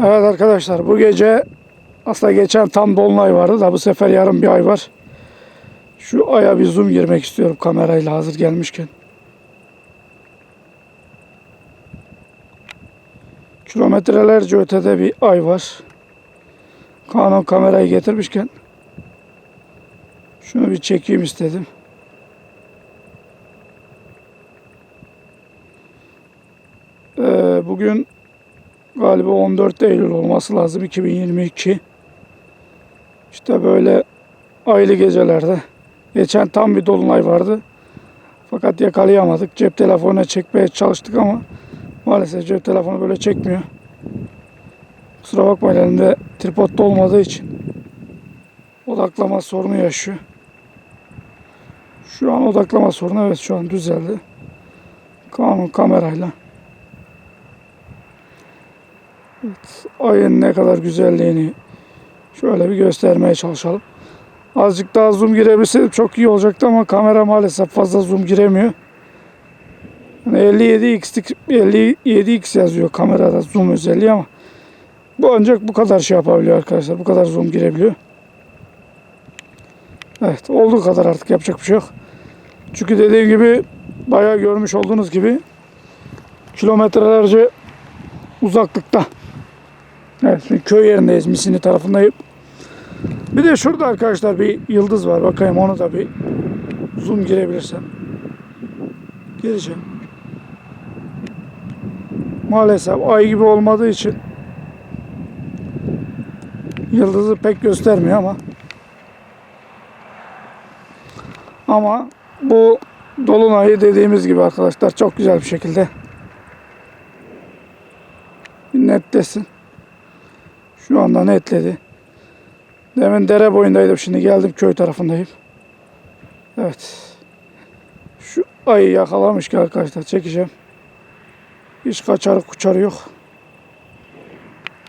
Evet arkadaşlar bu gece aslında geçen tam dolunay vardı da bu sefer yarım bir ay var. Şu aya bir zoom girmek istiyorum kamerayla hazır gelmişken. Kilometrelerce ötede bir ay var. Canon kamerayı getirmişken şunu bir çekeyim istedim. Ee, bugün galiba 14 Eylül olması lazım 2022. İşte böyle aylı gecelerde. Geçen tam bir dolunay vardı. Fakat yakalayamadık. Cep telefonuna çekmeye çalıştık ama maalesef cep telefonu böyle çekmiyor. Kusura bakmayın elimde tripodda olmadığı için odaklama sorunu yaşıyor. Şu an odaklama sorunu evet şu an düzeldi. Canon kamerayla. Evet, ayın ne kadar güzelliğini şöyle bir göstermeye çalışalım. Azıcık daha zoom girebilseydim çok iyi olacaktı ama kamera maalesef fazla zoom giremiyor. Yani 57x 57x yazıyor kamerada zoom özelliği ama bu ancak bu kadar şey yapabiliyor arkadaşlar. Bu kadar zoom girebiliyor. Evet olduğu kadar artık yapacak bir şey yok. Çünkü dediğim gibi bayağı görmüş olduğunuz gibi kilometrelerce uzaklıkta. Evet köy yerindeyiz Misini tarafındayım. Bir de şurada arkadaşlar bir yıldız var. Bakayım onu da bir zoom girebilirsem. Gireceğim. Maalesef ay gibi olmadığı için yıldızı pek göstermiyor ama ama bu dolunayı dediğimiz gibi arkadaşlar çok güzel bir şekilde bir netlesin. Şu anda netledi. Demin dere boyundaydım. Şimdi geldim köy tarafındayım. Evet. Şu ayı yakalamış ki arkadaşlar çekeceğim. Hiç kaçarı kuçarı yok.